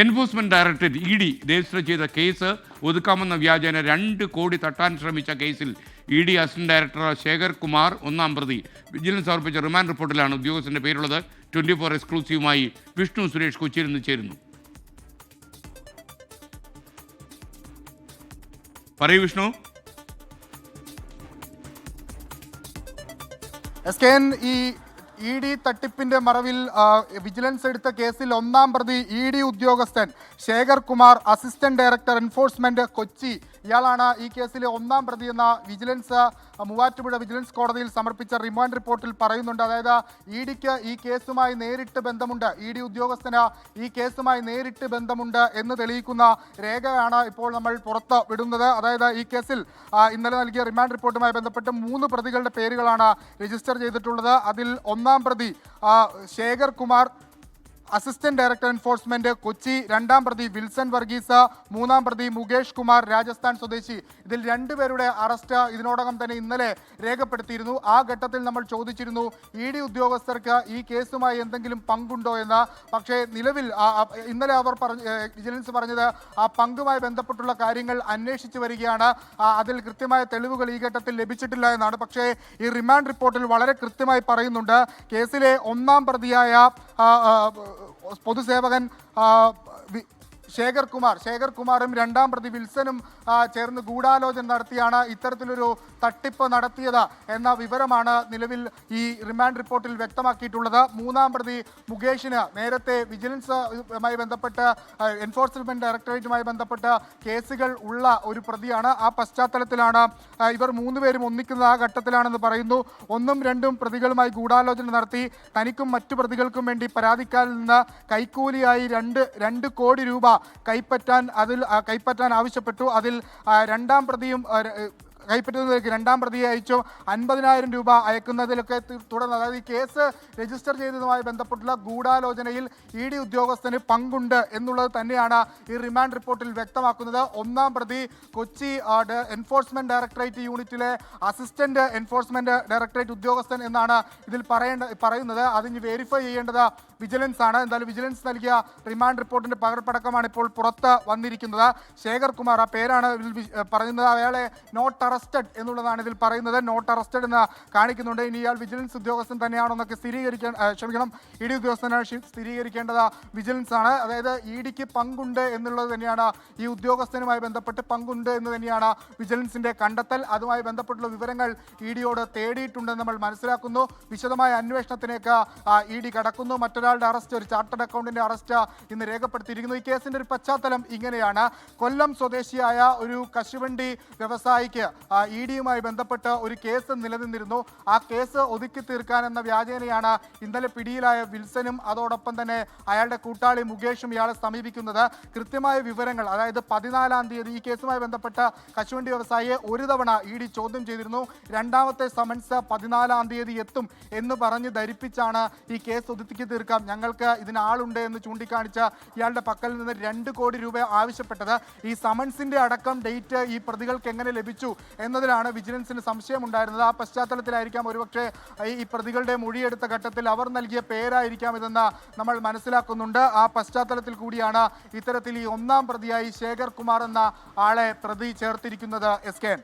Enforcement Directorate E D register ചെയ്ത case ഒതുക്കാമെന്ന വ്യാജേന രണ്ട് കോടി തട്ടാൻ ശ്രമിച്ച കേസിൽ E D assistant director Shekhar Kumar ഒന്നാം പ്രതി. വിജിലൻസ് സമർപ്പിച്ച റിമാൻഡ് റിപ്പോർട്ടിലാണ് ഉദ്യോഗസ്ഥന്റെ പേരുള്ളത്. ട്വന്റി ഫോർ എക്സ്ക്ലൂസീവുമായി വിഷ്ണു സുരേഷ് കൊച്ചിയിൽ നിന്ന് ചേരുന്നു. പറയൂ വിഷ്ണു. എസ് കെ ഈ ഇ ഡി തട്ടിപ്പിന്റെ മറവിൽ വിജിലൻസ് എടുത്ത കേസിൽ ഒന്നാം പ്രതി ഇ ഡി ഉദ്യോഗസ്ഥൻ Shekhar Kumar assistant director enforcement Kochi. ഇയാളാണ് ഈ കേസിലെ ഒന്നാം പ്രതി എന്ന വിജിലൻസ് മൂവാറ്റുപുഴ വിജിലൻസ് കോടതിയിൽ സമർപ്പിച്ച റിമാൻഡ് റിപ്പോർട്ടിൽ പറയുന്നുണ്ട്. അതായത് ഇ ഡിക്ക് ഈ കേസുമായി നേരിട്ട് ബന്ധമുണ്ട്. ഇ ഡി ഉദ്യോഗസ്ഥന് ഈ കേസുമായി നേരിട്ട് ബന്ധമുണ്ട് എന്ന് തെളിയിക്കുന്ന രേഖയാണ് ഇപ്പോൾ നമ്മൾ പുറത്ത് വിടുന്നത്. അതായത് ഈ കേസിൽ ഇന്നലെ നൽകിയ റിമാൻഡ് റിപ്പോർട്ടുമായി ബന്ധപ്പെട്ട് മൂന്ന് പ്രതികളുടെ പേരുകളാണ് രജിസ്റ്റർ ചെയ്തിട്ടുള്ളത്. അതിൽ ഒന്നാം പ്രതി Shekhar Kumar assistant director enforcement Kochi രണ്ടാം പ്രതി വിൽസൺ വർഗീസ് മൂന്നാം പ്രതി മുകേഷ് കുമാർ രാജസ്ഥാൻ സ്വദേശി. ഇതിൽ രണ്ടുപേരുടെ അറസ്റ്റ് ഇതിനോടകം തന്നെ ഇന്നലെ രേഖപ്പെടുത്തിയിരുന്നു. ആ ഘട്ടത്തിൽ നമ്മൾ ചോദിച്ചിരുന്നു ഇ ഡി ഉദ്യോഗസ്ഥർക്ക് ഈ കേസുമായി എന്തെങ്കിലും പങ്കുണ്ടോ എന്ന്. പക്ഷേ നിലവിൽ ഇന്നലെ അവർ പറഞ്ഞ വിജിലൻസ് പറഞ്ഞത് ആ പങ്കുമായി ബന്ധപ്പെട്ടുള്ള കാര്യങ്ങൾ അന്വേഷിച്ചു വരികയാണ്. അതിൽ കൃത്യമായ തെളിവുകൾ ഈ ഘട്ടത്തിൽ ലഭിച്ചിട്ടില്ല എന്നാണ്. പക്ഷേ ഈ റിമാൻഡ് റിപ്പോർട്ടിൽ വളരെ കൃത്യമായി പറയുന്നുണ്ട് കേസിലെ ഒന്നാം പ്രതിയായ പൊതുസേവകൻ ശേഖർ കുമാർ. ശേഖർ കുമാറും രണ്ടാം പ്രതി വിൽസനും ചേർന്ന് ഗൂഢാലോചന നടത്തിയാണ് ഇത്തരത്തിലൊരു തട്ടിപ്പ് നടത്തിയത് എന്ന വിവരമാണ് നിലവിൽ ഈ റിമാൻഡ് റിപ്പോർട്ടിൽ വ്യക്തമാക്കിയിട്ടുള്ളത്. മൂന്നാം പ്രതി മുകേഷിന് നേരത്തെ വിജിലൻസുമായി ബന്ധപ്പെട്ട് എൻഫോഴ്സ്മെന്റ് ഡയറക്ടറേറ്റുമായി ബന്ധപ്പെട്ട് കേസുകൾ ഉള്ള ഒരു പ്രതിയാണ്. ആ പശ്ചാത്തലത്തിലാണ് ഇവർ മൂന്നുപേരും ഒന്നിക്കുന്ന ആ ഘട്ടത്തിലാണെന്ന് പറയുന്നു. ഒന്നും രണ്ടും പ്രതികളുമായി ഗൂഢാലോചന നടത്തി തനിക്കും മറ്റു പ്രതികൾക്കും വേണ്ടി പരാതിക്കാരിൽ നിന്ന് കൈക്കൂലിയായി രണ്ട് രണ്ട് കോടി രൂപ കൈപ്പറ്റാൻ അതിൽ കൈപ്പറ്റാൻ ആവശ്യപ്പെട്ടു. അതിൽ രണ്ടാം പ്രതിയും കൈപ്പറ്റുന്നതിലേക്ക് രണ്ടാം പ്രതിയെ അയച്ചു. അൻപതിനായിരം രൂപ അയക്കുന്നതിലൊക്കെ തുടർന്ന് അതായത് ഈ കേസ് രജിസ്റ്റർ ചെയ്തതുമായി ബന്ധപ്പെട്ടുള്ള ഗൂഢാലോചനയിൽ ഇ ഡി ഉദ്യോഗസ്ഥന് പങ്കുണ്ട് എന്നുള്ളത് തന്നെയാണ് ഈ റിമാൻഡ് റിപ്പോർട്ടിൽ വ്യക്തമാക്കുന്നത്. ഒന്നാം പ്രതി കൊച്ചി എൻഫോഴ്സ്മെന്റ് ഡയറക്ടറേറ്റ് യൂണിറ്റിലെ അസിസ്റ്റന്റ് എൻഫോഴ്സ്മെന്റ് ഡയറക്ടറേറ്റ് ഉദ്യോഗസ്ഥൻ എന്നാണ് ഇതിൽ പറയേണ്ട പറയുന്നത്. അതിന് വെരിഫൈ ചെയ്യേണ്ടത് വിജിലൻസ് ആണ്. എന്തായാലും വിജിലൻസ് നൽകിയ റിമാൻഡ് റിപ്പോർട്ടിന്റെ പകർപ്പടക്കമാണ് ഇപ്പോൾ പുറത്ത് വന്നിരിക്കുന്നത്. ശേഖർ കുമാർ ആ പേരാണ് പറയുന്നത്. അയാളെ നോട്ട് അറസ്റ്റഡ് എന്നുള്ളതാണ് ഇതിൽ പറയുന്നത്. നോട്ട് അറസ്റ്റഡ് എന്ന് കാണിക്കുന്നുണ്ട്. ഇനി ഇയാൾ വിജിലൻസ് ഉദ്യോഗസ്ഥൻ തന്നെയാണോ എന്നൊക്കെ സ്ഥിരീകരിക്കാൻ ക്ഷമിക്കണം. ഇ ഡി ഉദ്യോഗസ്ഥനാണ് സ്ഥിരീകരിക്കേണ്ടത്. വിജിലൻസ് ആണ്. അതായത് ഇ ഡിക്ക് പങ്കുണ്ട് എന്നുള്ളത് തന്നെയാണ് ഈ ഉദ്യോഗസ്ഥനുമായി ബന്ധപ്പെട്ട് പങ്കുണ്ട് എന്ന് തന്നെയാണ് വിജിലൻസിന്റെ കണ്ടെത്തൽ. അതുമായി ബന്ധപ്പെട്ടുള്ള വിവരങ്ങൾ ഇ ഡിയോട് തേടിയിട്ടുണ്ടെന്ന് നമ്മൾ മനസ്സിലാക്കുന്നു. വിശദമായ അന്വേഷണത്തിലേക്ക് ഇ ഡി കടക്കുന്നു. മറ്റൊരാളുടെ അറസ്റ്റ് ഒരു ചാർട്ടേഡ് അക്കൗണ്ടിന്റെ അറസ്റ്റ് ഇന്ന് രേഖപ്പെടുത്തിയിരിക്കുന്നു. ഈ കേസിന്റെ ഒരു പശ്ചാത്തലം ഇങ്ങനെയാണ്. കൊല്ലം സ്വദേശിയായ ഒരു കശുവണ്ടി വ്യവസായിക്ക് ഇ ഡിയുമായി ബന്ധപ്പെട്ട് ഒരു കേസ് നിലനിന്നിരുന്നു. ആ കേസ് ഒതുക്കി തീർക്കാൻ എന്ന വ്യാജേനയാണ് ഇന്നലെ പിടിയിലായ വിൽസനും അതോടൊപ്പം തന്നെ അയാളുടെ കൂട്ടാളി മുകേഷും ഇയാളെ സമീപിക്കുന്നത്. കൃത്യമായ വിവരങ്ങൾ അതായത് പതിനാലാം തീയതി ഈ കേസുമായി ബന്ധപ്പെട്ട കശുവണ്ടി വ്യവസായിയെ ഒരു തവണ ഇ ഡി ചോദ്യം ചെയ്തിരുന്നു. രണ്ടാമത്തെ സമൻസ് പതിനാലാം തീയതി എത്തും എന്ന് പറഞ്ഞ് ധരിപ്പിച്ചാണ് ഈ കേസ് ഒതുക്കി തീർക്കാം ഞങ്ങൾക്ക് ഇതിനാളുണ്ട് എന്ന് ചൂണ്ടിക്കാണിച്ച ഇയാളുടെ പക്കൽ നിന്ന് രണ്ട് കോടി രൂപ ആവശ്യപ്പെട്ടത് ഈ സമൻസിന്റെ അടക്കം ഡേറ്റ് ഈ പ്രതികൾക്ക് എങ്ങനെ ലഭിച്ചു എന്നതിലാണ് വിജിലൻസിന് സംശയമുണ്ടായിരുന്നത്. ആ പശ്ചാത്തലത്തിലായിരിക്കാം ഒരുപക്ഷെ ഈ പ്രതികളുടെ മൊഴിയെടുത്ത ഘട്ടത്തിൽ അവർ നൽകിയ പേരായിരിക്കാം ഇതെന്ന് നമ്മൾ മനസ്സിലാക്കുന്നുണ്ട്. ആ പശ്ചാത്തലത്തിൽ കൂടിയാണ് ഇത്തരത്തിൽ ഈ ഒന്നാം പ്രതിയായി ശേഖർ കുമാർ എന്ന ആളെ പ്രതി ചേർത്തിരിക്കുന്നത്. S K